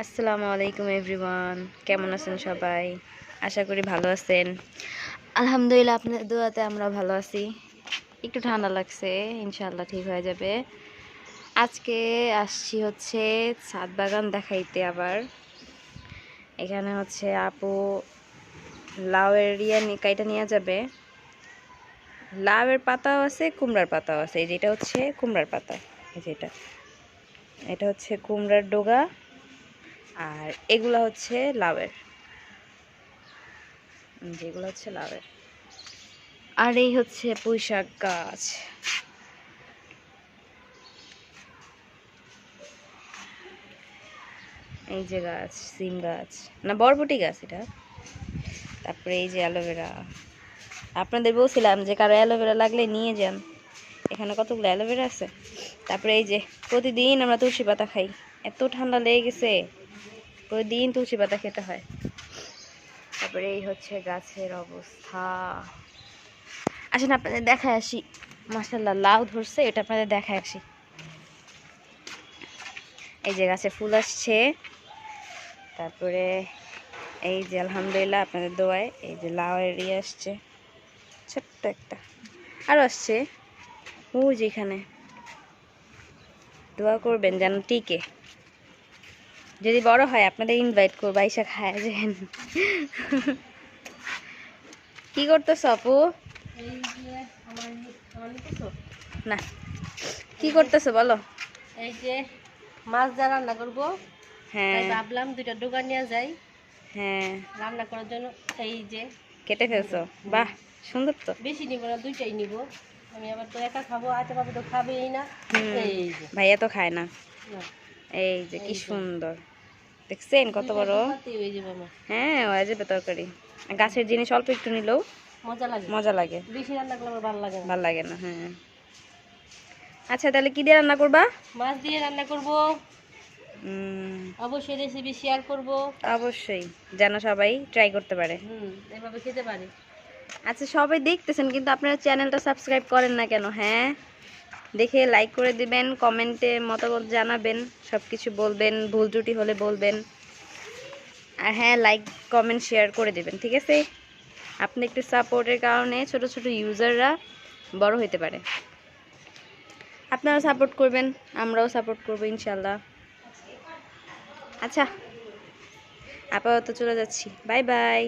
আসসালামু আলাইকুম এভরিওয়ান। কেমন আছেন সবাই? আশা করি ভালো আছেন। আলহামদুলিল্লাহ আপনার দোয়াতে আমরা ভালো আছি। একটু ঠান্ডা লাগছে ইনশাল্লাহ ঠিক হয়ে যাবে। আজকে আসছি হচ্ছে ছাদ বাগান দেখাইতে আবার। এখানে হচ্ছে আপু লাউয়ের ইয়ে নি- কাইটা নিয়ে যাবে। লাউয়ের পাতাও আছে, কুমড়ার পাতাও আছে। যেটা হচ্ছে কুমড়ার পাতা। যেটা এটা হচ্ছে কুমড়ার ডোগা। আর এগুলা হচ্ছে উম, যেগুলো হচ্ছে লাউয়ের। আর এই হচ্ছে পুঁই শাক গাছ। এই যে গাছ সিম গাছ। না বরবটি গাছ এটা। তারপরে এই যে অ্যালোভেরা। আপনাদের বলছিলাম যে কারও অ্যালোভেরা লাগলে নিয়ে যান। এখানে কতগুলো অ্যালোভেরা আছে? তারপরে এই যে প্রতিদিন আমরা তুলসী পাতা খাই। এত ঠান্ডা লেগে গেছে। প্রতিদিন তুলসী পাতা খেতে হয়। তারপরে এই হচ্ছে গাছের অবস্থা। আসেন, আপনাদের দেখায় আসি। মাসাল্লাহ লাউ ধরছে, এটা আপনাদের দেখায় আসি। এই যে গাছে ফুল আসছে। তারপরে এই যে আলহামদুলিল্লাহ আপনাদের দোয়ায় এই যে লাউ এরিয়ে আসছে। ছোট্ট একটা। আরও আসছে। ওই যে এখানে। দোয়া করবেন যেন টিকে। যদি বড় হয় আপনাদের ইনভাইট করব আইসা খায় যেন। কি করতেছ আপু? না। কি করতেছো বলো? এই যে মাছ যা রান্না করব। হ্যাঁ। ভাবলাম দুইটা ডোকা নিয়ে যাই। হ্যাঁ। রান্না করার জন্য এই যে। কেটে ফেলছো? বাহ সুন্দর তো। বেশি নিব না দুইটাই নিব। আমি আবার তো একা খাব আচ্ছা বাবু তো খাবেই না। এই যে। ভাইয়া তো খায় না, এই যে কি সুন্দর। দেখছেন কত বড়? হয়ে হ্যাঁ যাবে তরকারি। গাছের জিনিস অল্প একটু নিলেও মজা লাগে। মজা লাগে। বেশি রান্না করলে ভালো লাগে না। ভালো লাগে না হ্যাঁ। আচ্ছা তাহলে কি দিয়ে রান্না করবা? মাছ দিয়ে রান্না করব। অবশ্যই রেসিপি শেয়ার করব। অবশ্যই যেন সবাই ট্রাই করতে পারে। হুম এভাবে খেতে পারে। আচ্ছা সবাই দেখতেছেন কিন্তু আপনারা চ্যানেলটা সাবস্ক্রাইব করেন না কেন হ্যাঁ? দেখে লাইক করে দিবেন কমেন্টে মতামত জানাবেন সব কিছু বলবেন, ভুল ত্রুটি হলে বলবেন। আর হ্যাঁ লাইক কমেন্ট শেয়ার করে দিবেন, ঠিক আছে? আপনি একটু সাপোর্টের কারণে ছোট ছোট ইউজাররা বড় হতে পারে। আপনারা সাপোর্ট করবেন, আমরাও সাপোর্ট করব ইনশাল্লাহ আচ্ছা আপাতত চলে যাচ্ছি। Bye bye